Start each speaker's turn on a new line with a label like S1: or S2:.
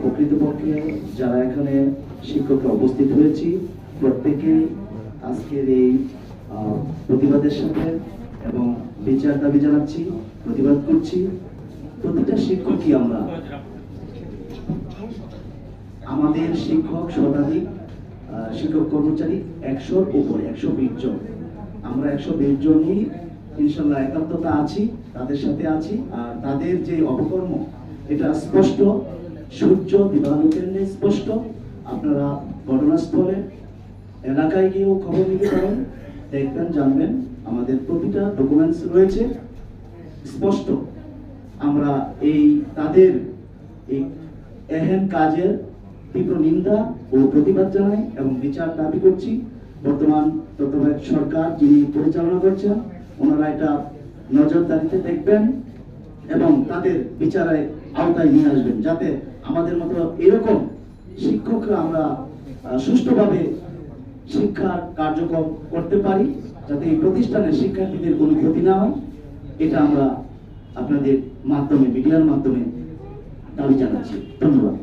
S1: প্রকৃতপক্ষে যারা এখানে শিক্ষকরা উপস্থিত হয়েছি প্রত্যেকেই আজকের এই প্রতিবাদের সাথে এবং বিচার দাবি জানাচ্ছি, প্রতিবাদ করছি। প্রতিটা শিক্ষকই আমরা। আমাদের শিক্ষক, শতাধিক শিক্ষক কর্মচারী একশোর উপরে, একশো বিশ জন। আমরা একশো বিশ জনই ইনশাল্লাহ একাত্মতা আছি, তাদের সাথে আছি, আর তাদের যে অপকর্ম, এটা স্পষ্ট। সূর্য দিবালোকের নেই স্পষ্ট। আপনারা ঘটনাস্থলে, এলাকায় গিয়েও খবর নিতে পারেন। দেখবেন, জানবেন, আমাদের প্রতিটা ডকুমেন্টস রয়েছে স্পষ্ট। আমরা এই তাদের এই এহেন কাজের তীব্র নিন্দা ও প্রতিবাদ জানাই এবং বিচার দাবি করছি। বর্তমান তত্ত্বাবধায়ক সরকার যিনি পরিচালনা করছেন, ওনারা এটা নজরদারিতে দেখবেন। এবং তাদের বিচারে আওতায় নিয়ে আসবেন যাতে আমাদের মতো এরকম শিক্ষকরা আমরা সুষ্ঠুভাবে শিক্ষার কার্যক্রম করতে পারি, যাতে এই প্রতিষ্ঠানের শিক্ষার্থীদের কোনো ক্ষতি না হয়। এটা আমরা আপনাদের মাধ্যমে, মিডিয়ার মাধ্যমে দাবি জানাচ্ছি। ধন্যবাদ।